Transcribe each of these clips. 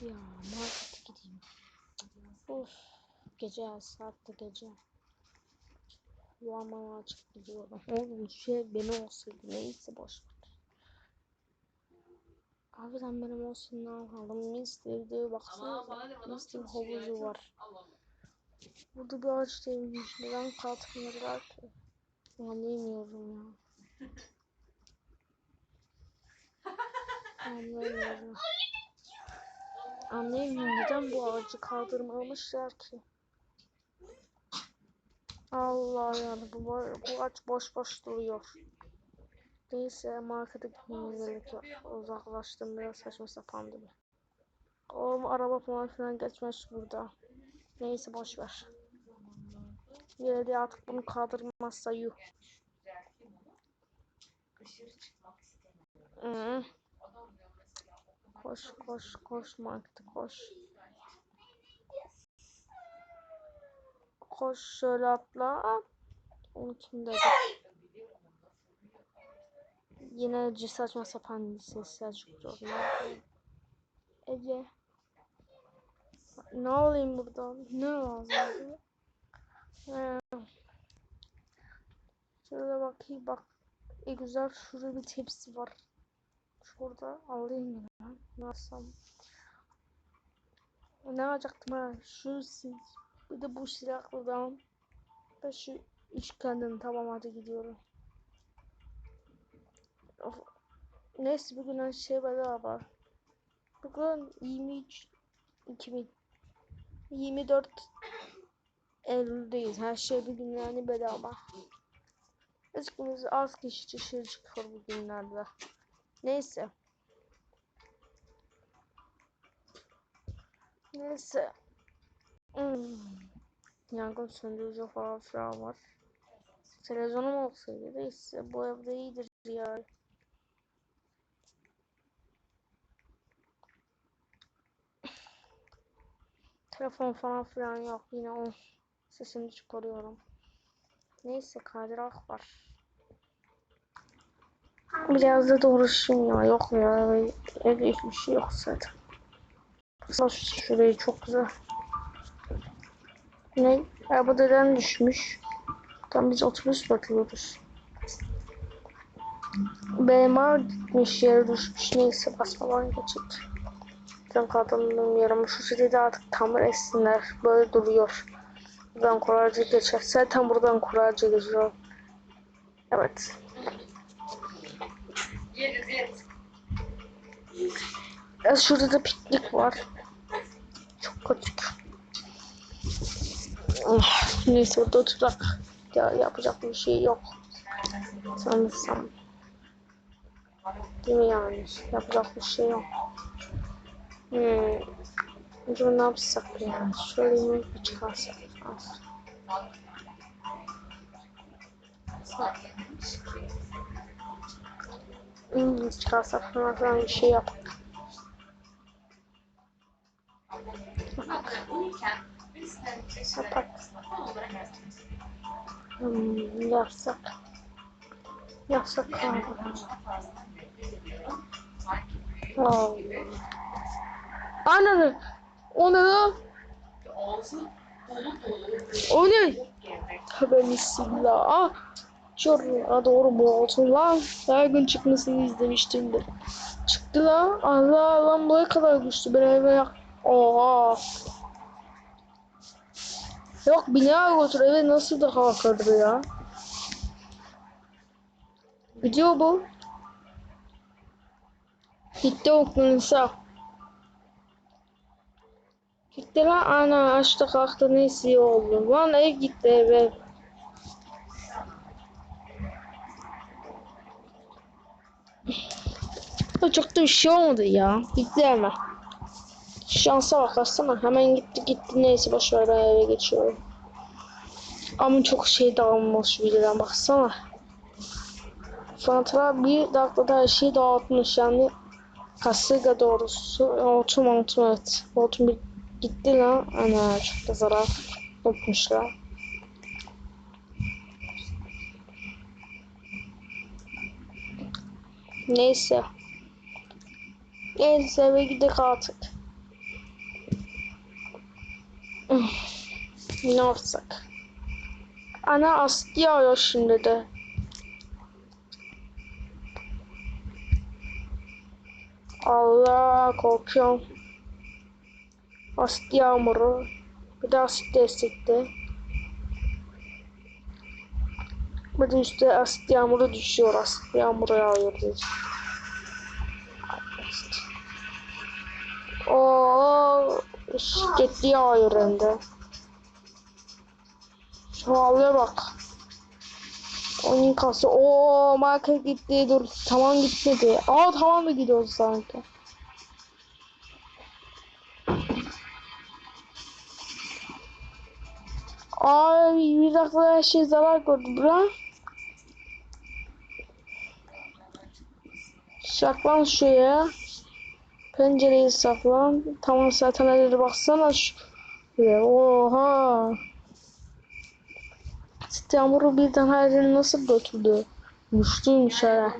Ya markete gideyim. Of. Gece saatte gece. Yuvarlama açık gidiyorum. Oğlum şey benim olsaydı neyse boş ver. Harbiden benim olsun ne yapalım. Mistir'de baksana. Mistir havuzu var. Burada bir ağaç değilmiş. Neden kalkmıyorlar ki? Anlayamıyorum ya. Anlayamıyorum. Anlayamıyorum neden bu ağacı kaldırmamışlar ki? Allah yani bu, bu ağaç boş boş duruyor. Neyse markete gitmeye gerek yok. Uzaklaştım biraz saçma sapan gibi. O araba falan filan geçmez burada. Neyse boş ver. Yine de artık bunu kaldırmazsa yuh. Hı. Koş koş koş markete koş. Koş şöyle atla. Onu kim dedi? Yine saçma sapan sesler yapayım? Ece. Ne alayım buradan? Ne lazım? şöyle bakayım bak. E güzel şurada bir tepsi var. Şurada alayım mı ben? Ne alacaktım ha? Şu siz. Bir de bu silahlıdan. Ve şu üçgenden tamam hadi gidiyorum. Of. Neyse bugün şey bedava. Bugün 23 2000 24 Eylül'deyiz. Her şey bugün yani bedava. Eskimiz az kişi dışarı çıkıyor bugünlerde. Neyse. Neyse. Hmm. Yangın söndürücü falan filan var. Televizyonum olsaydı neyse bu evde iyidir ya. Telefon falan filan yok yine o sesini çıkarıyorum. Neyse kaydırak var. Biraz da uğraşayım ya yok ya ev- hiçbir şey yok zaten. Baksana şu- şurayı çok güzel. Ne? Araba deden düşmüş. Tam biz otobüs bekliyoruz. BMA gitmiş yere düşmüş. Neyse basmadan geçecek. Ben kadınlığım yarım. Şu şekilde artık tamir etsinler. Böyle duruyor. Buradan kolayca geçer. Zaten buradan kolayca geçiyor. Evet. Ya şurada da piknik var. Çok kötü. Ah, neyse burada oturak. Ya yapacak bir şey yok. Sanırsam. Değil mi yani? Yapacak bir şey yok. Hmm. Acaba ne yapsak ya? Şöyle yemek mi çıkarsak? Az. Hmm, çıkarsak falan bir şey yap. Yapsak. Yapsak abi. Oh. Ananı. O ne lan? O ne? Tövbe bismillah. Ah. Şuraya doğru boğulsun lan. Her gün çıkmasını izlemiştim de. Çıktı lan. Allah lan buraya kadar güçlü. Ben eve yak. Oha. Yok bina götür eve nasıl da kalkardı ya. Gidiyor bu. Gitti okyanısa. Gitti lan ana açtı kalktı neyse iyi oldu. Lan ev gitti eve. Çok da bir şey olmadı ya. Gitti hemen. Şansa bak baksana. Hemen gitti gitti. Neyse boşver ben eve geçiyorum. Ama çok şey dağılmış birden baksana. Fantara bir dakikada her şeyi dağıtmış yani. Kasırga doğrusu. Hortum hortum evet. Hortum bir gitti lan. Ana çok da zarar yapmışlar. Neyse. Neyse eve gidelim artık. ne yapsak? Ana aslı yağıyor şimdi de. Allah korkuyorum. Asit yağmuru. Bir de asit destekli. Bir de üstte asit yağmuru düşüyor. Asit yağmuru yağıyor. Oo, şiddetli yağıyor hem de. Şu halıya bak. Onun kası. Oo, market gitti. Dur. Tamam gitmedi. Aa tamam da gidiyordu sanki. Ay bir dakika her şey zarar gördü bura. Saklan şuraya. Pencereyi saklan. Tamam zaten hadi baksana şuraya. Oha. Yağmuru birden her yeri nasıl götürdü? Güçlüymüş ha.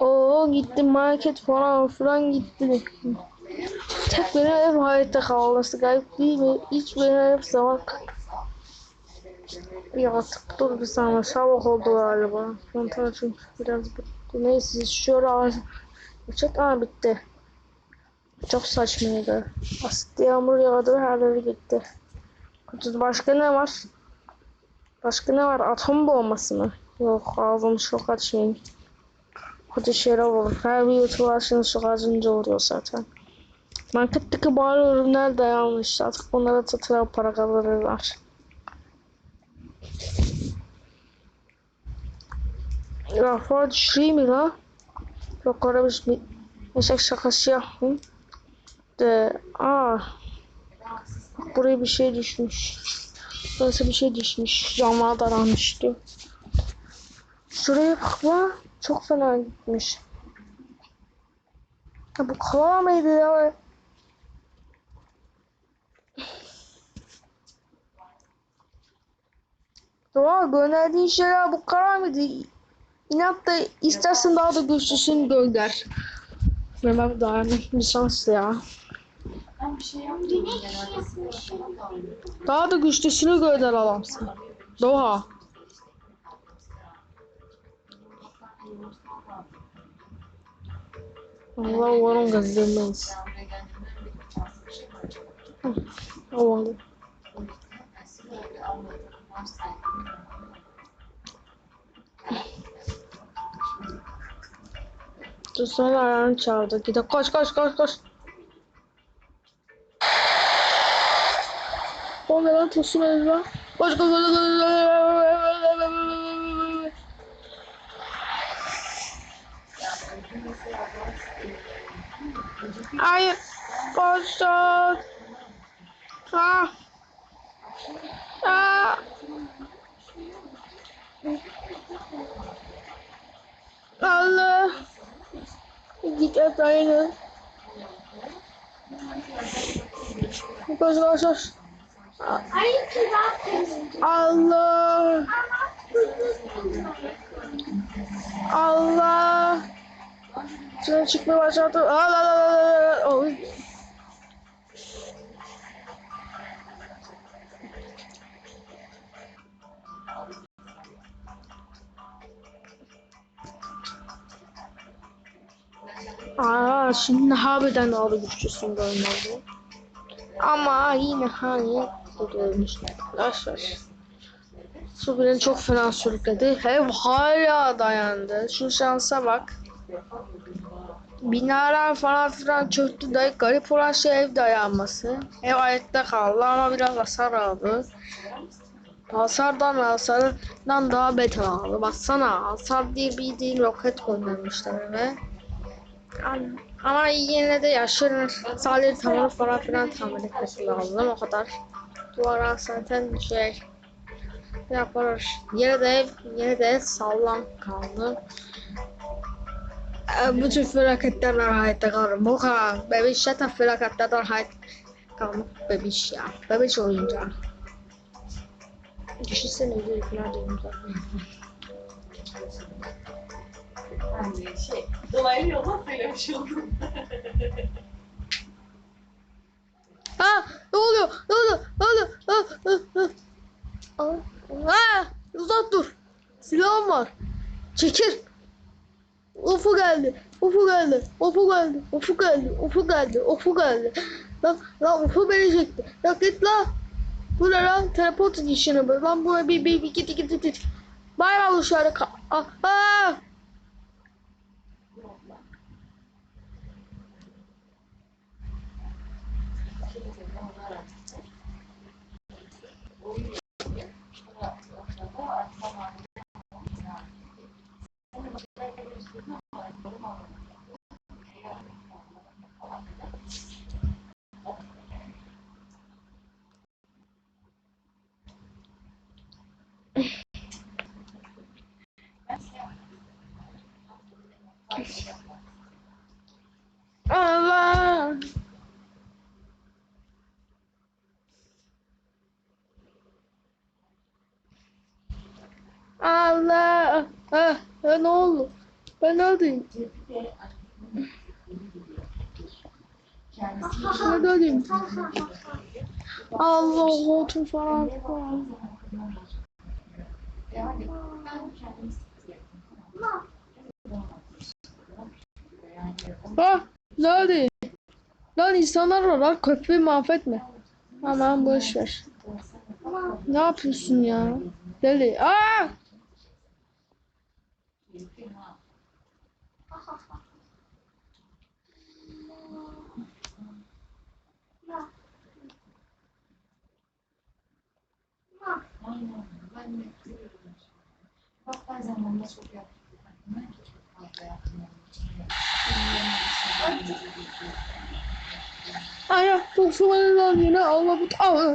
Oo gitti market falan filan gitti. Tek benim ev hayatta kalması garip değil mi? Hiç benim ev zaman ya artık dur bir saniye sabah oldu galiba. Kontrol çünkü biraz bitti. Neyse şöyle ağzı. Çek aa bitti. Çok saçmaydı. Asit yağmur yağdı her yere gitti. Kutuda başka ne var? Başka ne var? Atom bombası mı? Yok ağzımı çok açmayayım. Kötü şeyler olur. Her bir çok açınca oluyor zaten. Marketteki bağlı ürünler de. Artık bunlara satılan para kazanırlar. Ford düşüreyim mi la? Yok orada bir şey- eşek şakası yapmayayım. De, aa. Buraya bir şey düşmüş. Burası bir şey düşmüş. Camlar daranmıştı. Şuraya bak la. Çok fena gitmiş. Ya bu kola mıydı ya? Doğa gönderdiğin şeyler bu kadar mıydı? İnat da istersen daha da güçlüsünü gönder. Benim daha şans ya. Daha da güçlüsünü gönder adamsın. Doğa. Allah umarım gazlamayız. Olmadı. Dur sonra alarm çaldı. Gide koş koş koş koş. Koş koş koş, koş. Hayır. Koş koş. Ah. Ah. Allah. Git et aynı. Koş koş koş. Allah. Allah. Şuna çıkmaya başladı. Allah Allah Allah. Oy. Aa, şimdi harbiden da güçlüsün görmeli. Ama yine hani görmüşler arkadaşlar. Su beni çok fena sürükledi. Ev hala dayandı. Şu şansa bak. Binalar falan filan çöktü de garip olan şey ev dayanması. Ev ayakta kaldı ama biraz hasar aldı. Hasardan hasardan daha beter aldı. Baksana hasar diye bildiğin roket göndermişler eve. Am- Ama yine de yaşların sağlığı tamamı falan filan tamir etmesi lazım o kadar. Duvara zaten şey yapar. Yine de yine de sağlam kaldı. Ee, Bütün felaketlerden hayatta kalırım. Bu kadar. Bebiş zaten felaketlerden hayatta kalmak bebiş ya. Bebiş oyuncağı. Düşünsene bir nerede oyuncağı. Yani şey, dolaylı yolla söylemiş oldum. Ha! oluyor? Ne oluyor? Ne oluyor? Ah, ah, ah. Aa, aa, uzak dur. Silahım var. Çekil. Ufu geldi. Ufu geldi. Ufu geldi. Ufu geldi. Ufu geldi. Ufu geldi. Lan, lan Ufu beni çekti. Ya git lan. Bu ne lan? Teleport işini bu. Lan bu bir bir bir git git git git. Bay bay dışarı. Ka- Aa, Oh, Allah. Ah, ah, ne oldu? Ben neredeyim? Neredeyim? Allah hortum falan ben Ah, neredeyim? Lan insanlar var lan köprüyü mahvetme. Aman boş ver. Ne yapıyorsun ya? Deli. Aa! Aynen. Ben de görüyorum. Bak ben zamanında çok yaptım. Ben de çok fazla yaptım onun için. Ay, çok sıvı lan yine Allah bu. Aa!